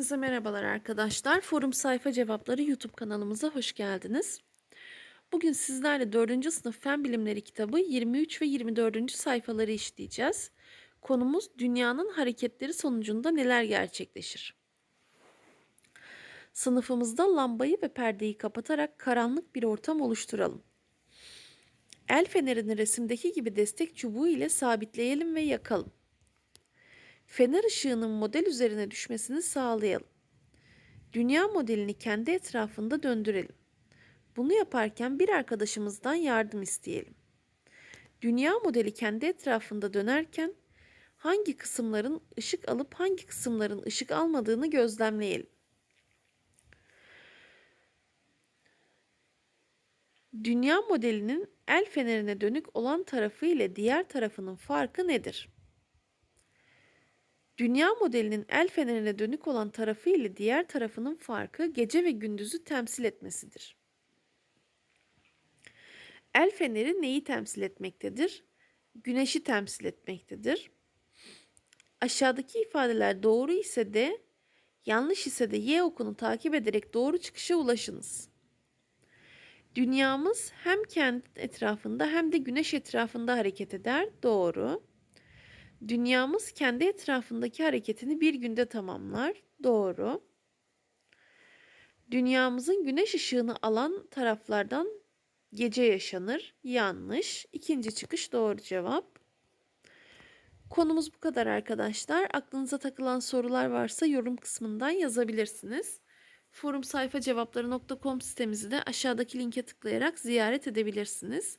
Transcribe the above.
Hepinize merhabalar arkadaşlar. Forum Sayfa Cevapları YouTube kanalımıza hoş geldiniz. Bugün sizlerle 4. sınıf Fen Bilimleri kitabı 23 ve 24. sayfaları işleyeceğiz. Konumuz dünyanın hareketleri sonucunda neler gerçekleşir? Sınıfımızda lambayı ve perdeyi kapatarak karanlık bir ortam oluşturalım. El fenerini resimdeki gibi destek çubuğu ile sabitleyelim ve yakalım. Fener ışığının model üzerine düşmesini sağlayalım. Dünya modelini kendi etrafında döndürelim. Bunu yaparken bir arkadaşımızdan yardım isteyelim. Dünya modeli kendi etrafında dönerken hangi kısımların ışık alıp hangi kısımların ışık almadığını gözlemleyelim. Dünya modelinin el fenerine dönük olan tarafı ile diğer tarafının farkı nedir? Dünya modelinin el fenerine dönük olan tarafı ile diğer tarafının farkı gece ve gündüzü temsil etmesidir. El feneri neyi temsil etmektedir? Güneşi temsil etmektedir. Aşağıdaki ifadeler doğru ise de yanlış ise de Y okunu takip ederek doğru çıkışa ulaşınız. Dünyamız hem kendi etrafında hem de güneş etrafında hareket eder. Doğru. Dünyamız kendi etrafındaki hareketini bir günde tamamlar. Doğru. Dünyamızın güneş ışığını alan taraflardan gece yaşanır. Yanlış. İkinci çıkış doğru cevap. Konumuz bu kadar arkadaşlar. Aklınıza takılan sorular varsa yorum kısmından yazabilirsiniz. Forumsayfacevapları.com sitemizi de aşağıdaki linke tıklayarak ziyaret edebilirsiniz.